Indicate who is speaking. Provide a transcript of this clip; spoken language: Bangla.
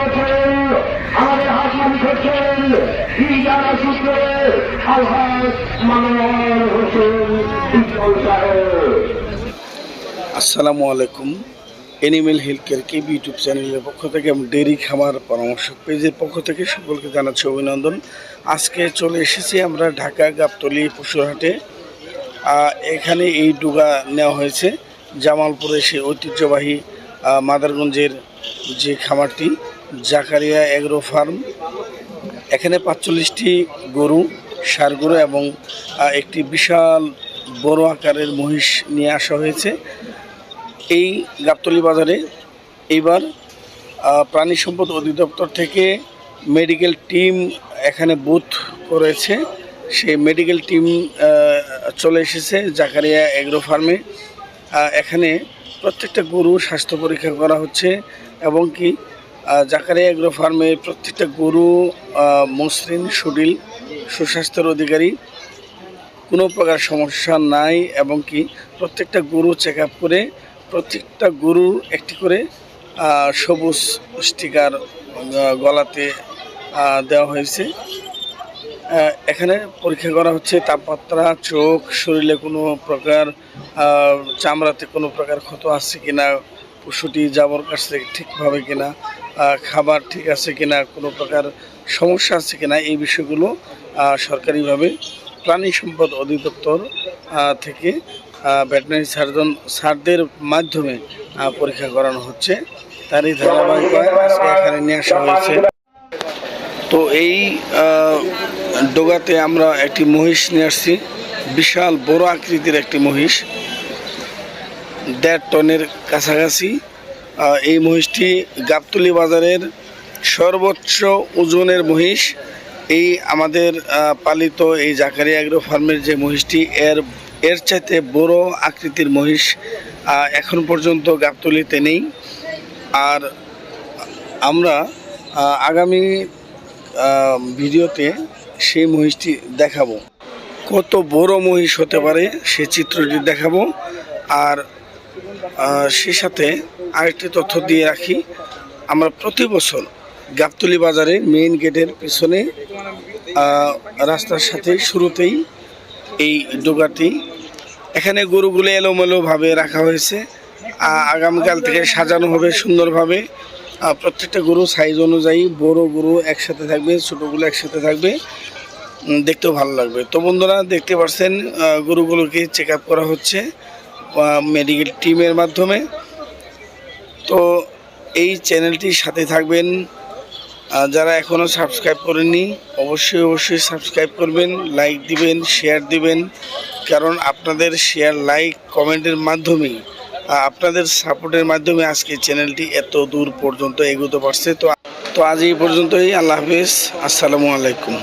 Speaker 1: করছেন, আমাদের করছেন
Speaker 2: আসসালামু আলাইকুম। Animal health care KB YouTube চ্যানেলের পক্ষ থেকে এবং ডেরি খামার পরামর্শক পেজের পক্ষ থেকে সকলকে জানাচ্ছি অভিনন্দন। আজকে চলে এসেছি আমরা ঢাকা গাবতলি পশুরহাটে। এখানে এই ডুগা নেওয়া হয়েছে। জামালপুরে সেই ঐতিহ্যবাহী মাদারগঞ্জের যে খামারটি, জাকারিয়া এগ্রো ফার্ম, এখানে পাঁচচল্লিশটি গরু ষাঁড় গরু এবং একটি বিশাল বড় আকারের মহিষ নিয়ে আসা হয়েছে। এই গাবতলি বাজারে এইবার প্রাণী সম্পদ অধিদপ্তর থেকে মেডিকেল টিম এখানে বুথ করেছে। সেই মেডিকেল টিম চলে এসেছে জাকারিয়া এগ্রো ফার্মে। এখানে প্রত্যেকটা গরু স্বাস্থ্য পরীক্ষা করা হচ্ছে এবং কি জাকারিয়া এগ্রো ফার্মে প্রত্যেকটা গরু মসৃণ, সুডিল, সুস্বাস্থ্যের অধিকারী। কোনো প্রকার সমস্যা নাই এবং কি, প্রত্যেকটা গরু চেক করে প্রত্যেকটা গরুর একটি করে সবুজ স্টিকার গলাতে দেওয়া হয়েছে। এখানে পরীক্ষা করা হচ্ছে তাপমাত্রা, চোখ, শরীরে কোনো প্রকার চামড়াতে কোনো প্রকার ক্ষত আছে কিনা পশুটি যাবর কাছে ঠিকভাবে কিনা খাবার ঠিক আছে কিনা, কোনো প্রকার সমস্যা আছে কিনা, এই বিষয়গুলো সরকারিভাবে প্রাণী সম্পদ অধিদপ্তর থেকে ভেটেনারি সার্জন, স্যারদের মাধ্যমে পরীক্ষা করানো হচ্ছে। তারই ধারাবাহিকতায় আজকে এখানে নিয়ে আসা হয়েছে। তো এই ডোগাতে আমরা একটি মহিষ নিয়ে আসছি। বিশাল বড় আকৃতির একটি মহিষ। দেড় টনের কাছাকাছি এই মহিষটি গাবতলি বাজারের সর্বোচ্চ ওজনের মহিষ। এই আমাদের পালিত এই জাকারিয়া এগ্রো ফার্মের যে মহিষটি, এর এর চাইতে বড় আকৃতির মহিষ এখন পর্যন্ত গাবতলিতে নেই। আর আমরা আগামী ভিডিওতে সেই মহিষটি দেখাবো। কত বড় মহিষ হতে পারে সে চিত্রটি দেখাবো। আর সে সাথে আরেকটি তথ্য দিয়ে রাখি, আমরা প্রতি বছর গাবতলি বাজারে মেইন গেটের পিছনে রাস্তার সাথে শুরুতেই এই ডোগাটি, এখানে গরুগুলো এলোমেলোভাবে রাখা হয়েছে। আগামীকাল থেকে সাজানো হবে সুন্দরভাবে। প্রত্যেকটা গরু সাইজ অনুযায়ী বড় গরু একসাথে থাকবে ছোটোগুলো একসাথে থাকবে। দেখতেও ভালো লাগবে। তো বন্ধুরা, দেখতে পাচ্ছেন গরুগুলোকে চেক করা হচ্ছে। মেডিকেল টিমের মাধ্যমে। তো এই চ্যানেলটির সাথে থাকবেন। যারা এখনও সাবস্ক্রাইব করেননি, অবশ্যই অবশ্যই সাবস্ক্রাইব করবেন লাইক দিবেন শেয়ার দিবেন। কারণ আপনাদের শেয়ার লাইক কমেন্টের মাধ্যমেই আপনাদের সাপোর্টের মাধ্যমে আজকে চ্যানেলটি এত দূর পর্যন্ত এগোতে পারছে। তো তো আজ এই পর্যন্তই। আল্লাহ হাফিজ। আসসালামু আলাইকুম।